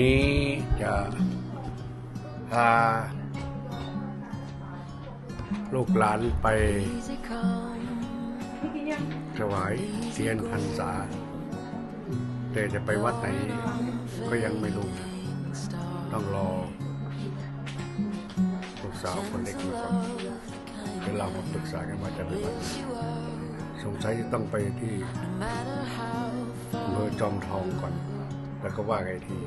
นี้จะพาลูกหลานไปถวายเทียนพรรษา แต่จะไปวัดไหนก็ยังไม่รู้ ต้องรอลูกสาวคนเล็กมาก่อนเดี๋ยวเรามาปรึกษากันว่าจะไปวัดไหนสงสัยจะต้องไปที่อำเภอจอมทองก่อน แล้วก็ว่าไงที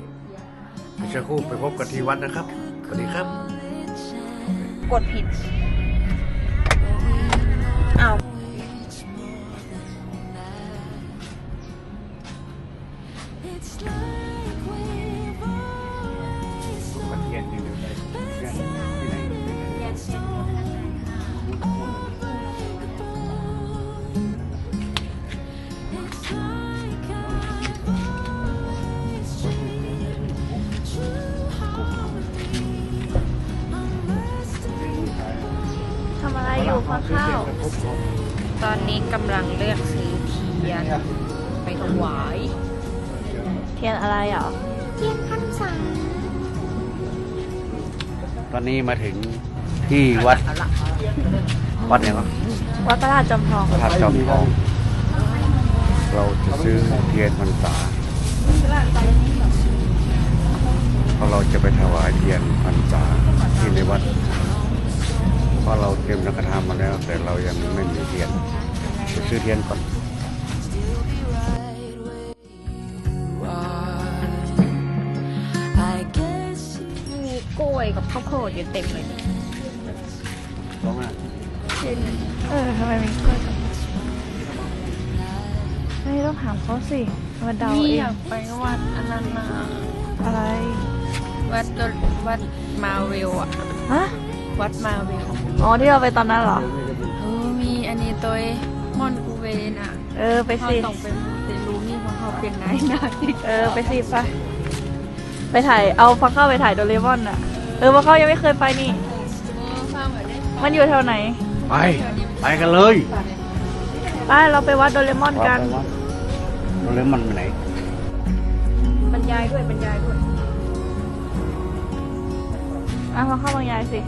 เดี๋ยวสักครู่ไปพบกันที่วัดนะครับสวัสดีครับ กดผิด อ้าว ข้าวข้าว ตอนนี้กำลังเลือกซื้อเทียน ไปถวาย เทียนอะไรอะเทียนพรรษาตอนนี้มาถึงที่วัด วัดไหนวะวัดพระราชจอมทองพระธาตุจอมทอง เราจะซื้อเทียนพรรษาเพราะเราจะไปถวายเทียนพรรษาที่ในวัด เพราะเราเตรียมนักธรรมมาแล้ว แต่เรายังไม่มีเทียนจะซื้อเทียนก่อนมีกล้วยกับข้าวโพดอยู่เต็มเลยร้องอะเออทำไมมีกล้วยกับไม่ต้องถามเขาสิมาเดานี่เออยางกไปวัดอันนั้นนะอะไรวัดก็วัดมาเวลอะฮะ วัดมาเวลอ๋อที่เราไปตอนนั้นเหรอ เออมีอันนี้ตัวมอนกูเวนอะเออไปเขาสิ ต้องไปมูเตลูนี่เพราะเขาเป็นนายนายเออไปสิไปไปถ่ายเอาฟังเข้าไปถ่ายโดเรมอนอะ เออฟังเข้ายังไม่เคยไปนี่ เออฟังแบบนี้มันอยู่แถวไหน ไป ไปกันเลยไปเราไปวัดโดเรมอนกันเราเล่นมันไปไหนบรรยายด้วยบรรยายด้วย อะฟังเข้าบรรยายสิ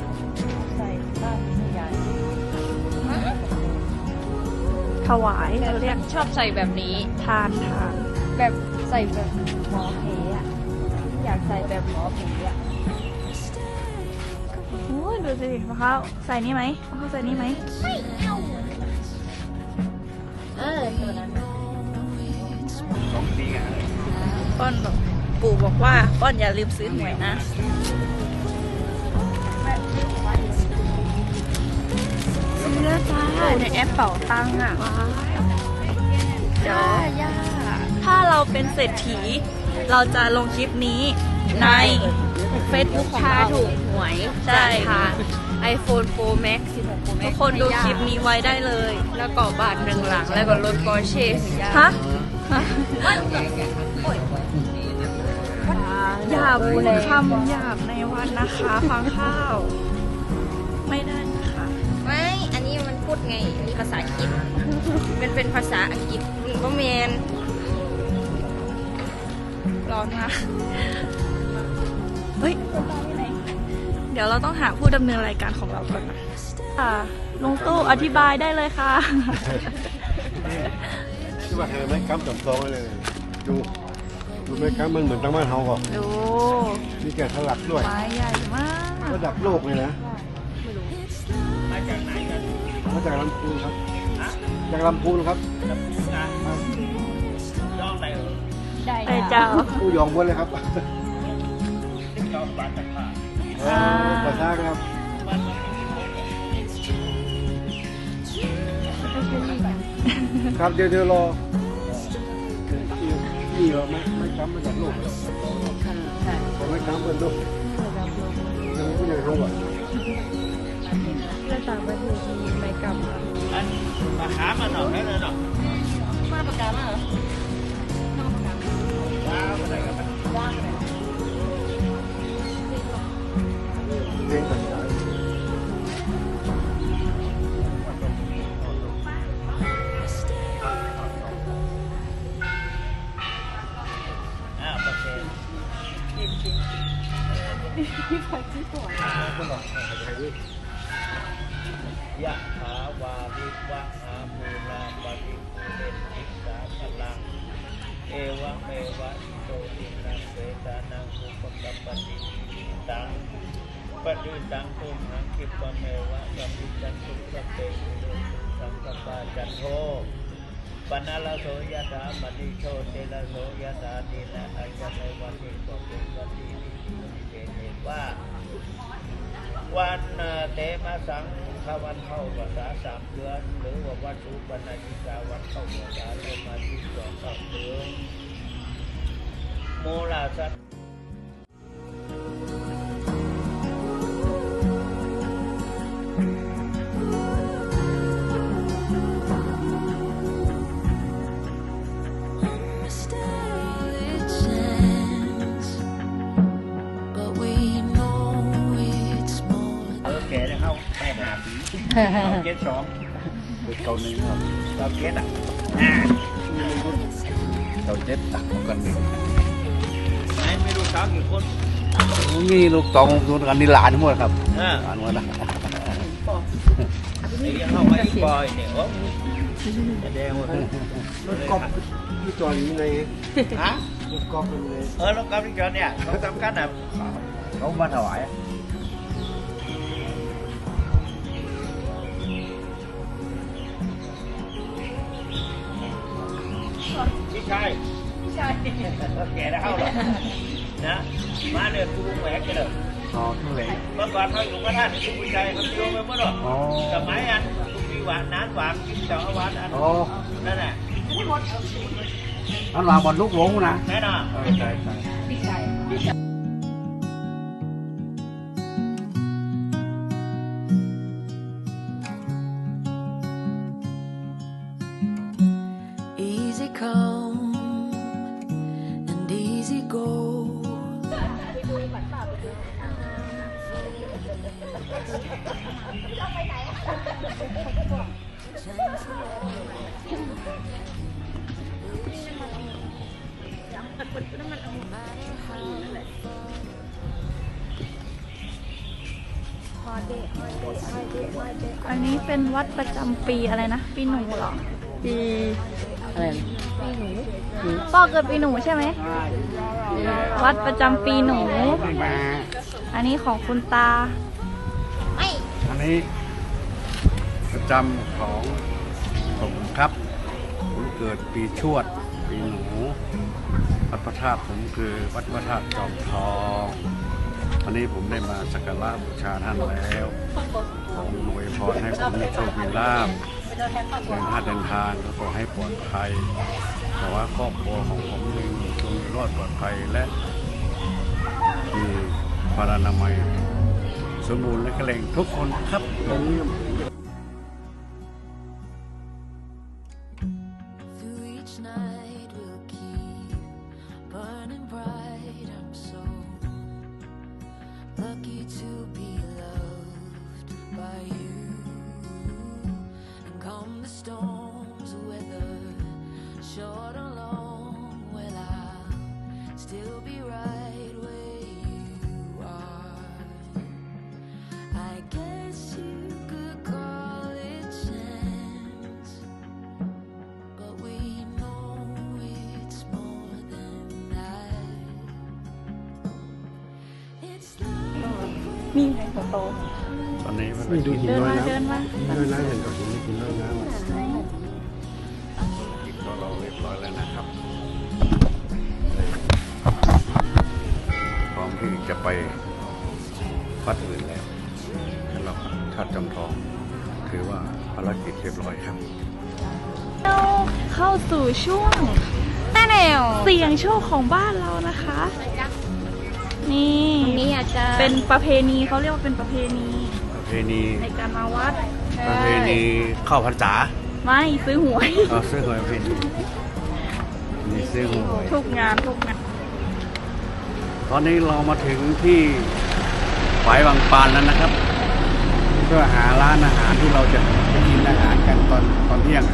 ถวายเราเรียกชอบใส่แบบนี้ ทานทานแบบใส่แบบหมอเพอะอยากใส่แบบหมอเพอะโอ้ยดูสิฟังเข้าใส่นี่ไหมฟังเข้าใส่นี่ไหมเออตัวนั้นป้อนบอกปู่บอกว่าป้อนอย่าลืมซื้อหวยนะ ซื้อแล้วจ้าในแอปเป๋าตังค์อะเดี๋ยวถ้าเราเป็นเศรษฐี เราจะลงคลิปนี้ใน Facebook ของถ้าเราถูกหวยใช่จากทาง iPhone Pro Max 16 Pro Max ทุกคนดูคลิปนี้ไว้ได้เลย แล้วก็บาทหนึ่งหลัง แล้วก็รถปอร์เช่สีดำฮะอย่าพูดคำหยาบในวันนะคะ ฟังข้าว ไม่ได้ ดไงมีภาษาอังกฤษมันเป็นภาษาอังกฤษก็เมนร้อนมากเฮ้ย เดี๋ยวเราต้องหาผู้ดำเนินรายการของเราก่อนนะค่ะลุงตู้อธิบายได้เลยค่ะ ที่ว่าเห็นไหมกำจำซองไว้เลยดูดูไหมกำมันเหมือนตั้งบ้านเฮาก่อนดูมีแกะสลักด้วยไม้ใหญ่มากระดับโลกเลยนะ จากลำพูนครับ จากลำพูนครับไอ้เจ้าผู้ยองบนเลยครับอ่าประชาครับครับเดี๋ยวเดี๋ยวรอนี่เหรอไม่ไม่กำมาจากโลกเหรอผมไม่กำเป็นโลกยังไม่ยังรู้อะ อะเรียนาวาริวะหาภูราปริภูเรนติสาพลัง เอวะเมวะอิโตตินังเวตานังอุปกัปปติตังปฏิตังตุมหังคิปะเมวะสัมมิจันตุสัพเพอุเรนตุสังกปปาจันโทปนาลโสยะถามณิโชติลโสยะถาตินะอายะในวันนี้ก็เป็นวันที่ที่เห็นว่าวันเตมะสัง ขวันเข้าภาษาสามเดือนหรือว่าวันอุปนาจิกาวันเข้าภาษาลงมาที่สองเข้าเดือนโมราสัต เราเกตสองเป็นเก่าหนึ่งครับเราเกตอะเกาเจ็ดตักกันหนึ่งไหนไม่รู้สาวกี่คนมีลูกตองลูกกันนี่หลานทั้งหมดครับหลานหมดนะไอ้เข้าไปอีกบอยเนี่ยโอ้แสดงว่ารถกอบที่จอดอยู่ในฮะรถกอบเป็นไงเออรถกอล์ฟที่จอดเนี่ยเขาสำคัญอะเขามาถวาย พี่ชายพี่ชายแกได้เข้าหรอนะมาเนี่ยกูแหวกกันเลยอ๋อทุเรศเมื่อก่อนเขาอยู่กับท่านคุณผู้ชายเขาโยงไปเมื่อหรออ๋อสมัยอันคุณมีหวานน้ำหวานกินเจ้าอาวันอันอ๋อนั่นแหละอันว่าบอลลูกหลงนะแน่นอนเออใช่ใช่ Easy เป็นวัดประจำปีอะไรนะ ปีหนูเหรอ ปีอะไรปีหนูพ่อเกิดปีหนูใช่ไหม วัดประจำปีหนูไม่มาอันนี้ของคุณตา อันนี้ประจำของผมครับ ผมเกิดปีชวด ปีหนู วัดพระธาตุผมคือวัดพระธาตุจอมทอง วันนี้ผมได้มาสักการะบูชาท่านแล้วผมอวยพรให้ผมมีโชคมีลาภเดินทางเดินทางก็ขอให้ปลอดภัยขอว่าครอบครัวของผมมีจงรอดปลอดภัยและมีพลานามัย สมบูรณ์และแข็งแรงทุกคนครับตรงนี้ not มีไงโตตอนนี้มันดูหินเดินน้อยมาน้ำเดินมาหินน้อยน้ำเห็นกับหินหินน้อยน้ำอะกินก็เราเรียบร้อยแล้วนะครับพร้อมที่จะไปวัดอื่นแล้วสำหรับชาติจำทอง ถือว่าภารกิจเรียบร้อยครับเราเข้าสู่ช่วงแนวเสียงโชคของบ้านเรานะคะ นี่นี่อาจจะเป็นประเพณีเขาเรียกว่าเป็นประเพณีประเพณีในการมาวัดประเพณีเข้าพรรษาไม่ซื้อหวยเอาซื้อหวยเป็นมีซื้อหวยทุกงานทุกงานตอนนี้เรามาถึงที่ฝายบางปานแล้วนะครับ เพื่อหาร้านอาหารที่เราจะไปกินอาหารกันตอนตอนเที่ยง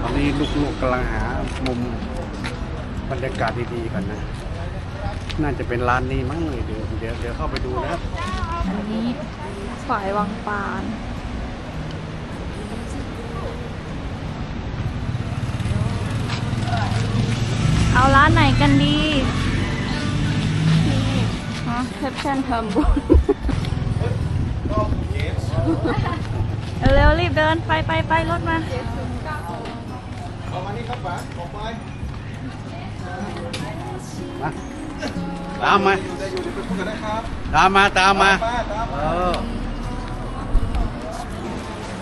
ตอนนี้ลูกๆกำลังหามุมบรรยากาศดีๆกันนะ น่าจะเป็นร้านนี้มั้งเลยเดี๋ยวเดี๋ยวเดี๋ยวเข้าไปดูนะครับอันนี้ฝายวังปานเอาร้านไหนกันดีฮะแคปชั่นทำบุญเร็วๆรีบเดินไปไปไปรถมา ตามมาตามมาตามมาเออ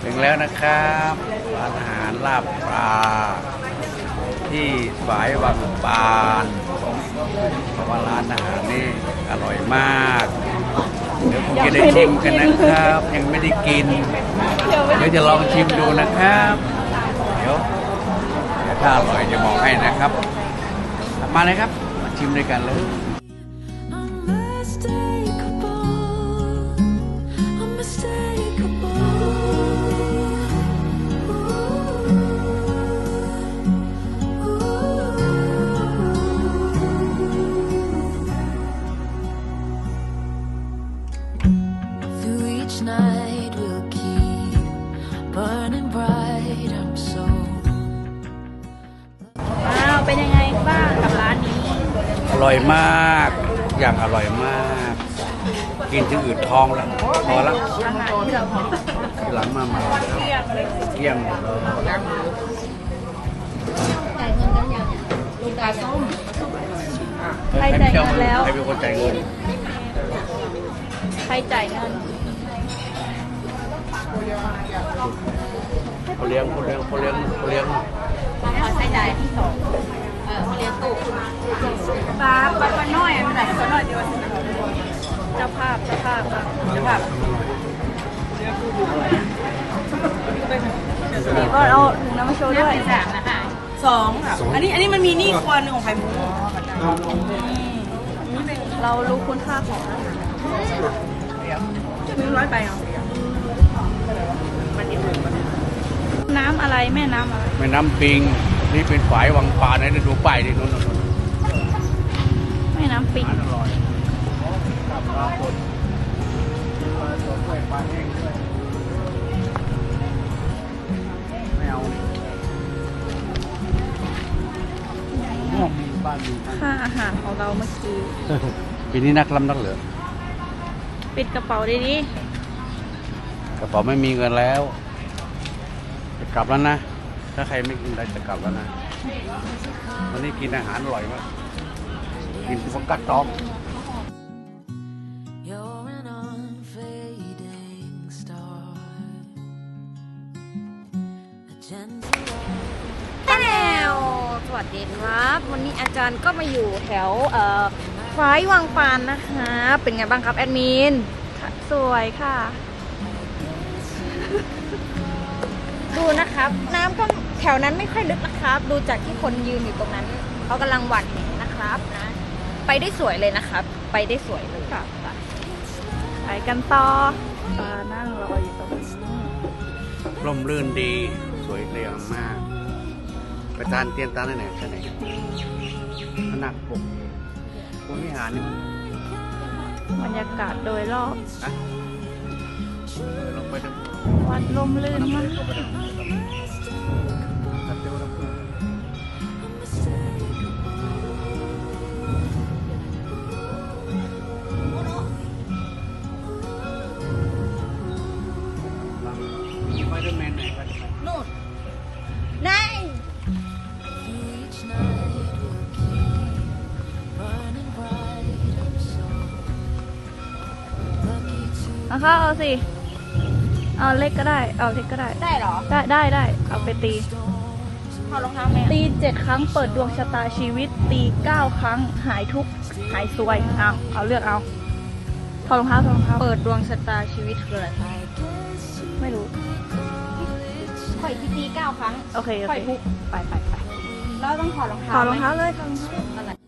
ถึงแล้วนะครับร้านอาหารลาบปลา ที่ฝายวังปานเพราะว่าร้านอาหารนี่อร่อยมาก เดี๋ยวคงจะได้ชิมกันนะครับ ยังไม่ได้กิน เดี๋ยวจะลองชิมดูนะครับ เดี๋ยวเดี๋ยวถ้าอร่อยจะบอกให้นะครับ มาเลยครับมา ชิมด้วยกันเลย ร่อยมาก อย่างอร่อยมาก กินที่อื่นท้องแล้วพอแล้วอาหารที่เราพอทีหลังมาใหม่เรียกเลยเที่ยงหมดเลยใครจ่ายเงินแล้วใครเป็นคนจ่ายเงินใครจ่ายเงินเขาเลี้ยงเขาเลี้ยงเขาเลี้ยงเขาเลี้ยง เจ้าภาพเจ้าภาพค่ะเจ้าภาพนี่ก็เอาถึงน้ำมาโชว์ด้วยสามนะคะสองค่ะอันนี้อันนี้มันมีนี่ควันหนึ่งของไข่มุกเรารู้คุณค่าของอาหารหนึ่งร้อยไปเอาน้ำอะไรแม่น้ำอะไรแม่น้ำปิงนี่เป็นฝายวังปลานะดูป้ายดินู่นนู่นนู่นแม่น้ำปิง อาหารอร่อยปลาปลาสดปลาสดด้วยปลาแห้งด้วยไม่เอาอ๋อมีบ้านมีบ้านค่าอาหารของเราเมื่อกี้ ปีนี้นักล้ำนักเหลือ ปิดกระเป๋าดีกระเป๋าไม่มีเงินแล้ว จะกลับแล้วนะ ถ้าใครไม่กินอะไรจะกลับแล้วนะ วันนี้กินอาหารอร่อยมากกินพวกกัดตอก ครับ วันนี้อาจารย์ก็มาอยู่แถวเอ่อฟ้ายวังปานนะคะ เป็นไงบ้างครับแอดมินๆสวยค่ะ ดูนะครับ น้ำก็แถวนั้นไม่ค่อยลึกนะครับ ดูจากที่คนยืนอยู่ตรงนั้นเขากำลังหวั่นแหนะครับนะไปได้สวยเลยนะครับ ไปได้สวยเลยค่ะไปกันต่อปลานั่งรออยู่ตรงนี้ร่มรื่นดีสวยเรียงมาก ประธานเตียนตาไหนไหนไหนขนาดปกคุณวิหารนี่มันบรรยากาศโดยรอบนะเออลงไปดูวัดลมลื่นมาก to เอาเข้าเอาสิ เอาเล็กก็ได้ เอาเล็กก็ได้ ได้เหรอ ได้ได้ได้ เอาไปตีถอดรองเท้าไหมตีเจ็ดครั้งเปิดดวงชะตาชีวิต ตีเก้าครั้งหายทุกข์หายซวยเอาเอาเลือกเอาถอดรองเท้าถอดรองเท้าเปิดดวงชะตาชีวิตคืออะไรคะไม่รู้ข่อยที่ตีเก้าครั้งโอเคโอค่อยเคทุกไปไปไปแล้วต้องถอดรองเท้าถอดรองไหมเท้าเลยถอดรองเท้า อะไร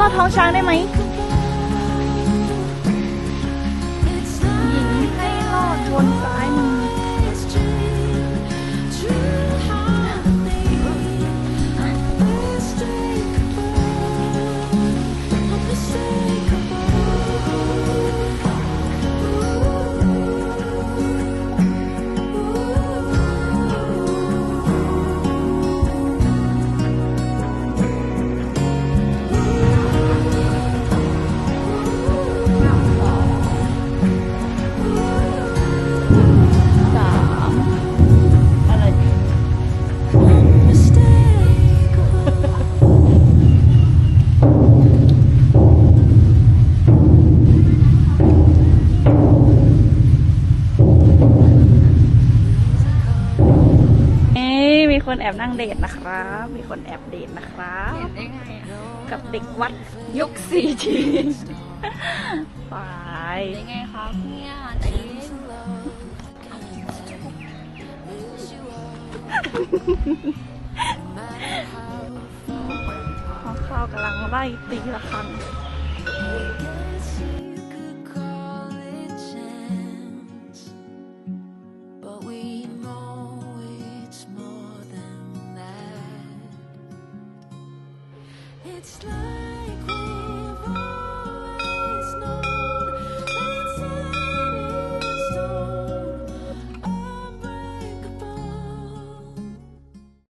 ลอท้องช้างได้ไหม แอบนั่งเดทนะครับ มีคนแอบเดทนะครับเห็นได้ไงอะกับเด็กวัดยุค 4G ไป ได้ไงครับเนี่ยจริงข้าวข้าวกำลังไล่ตีละครัง Guess you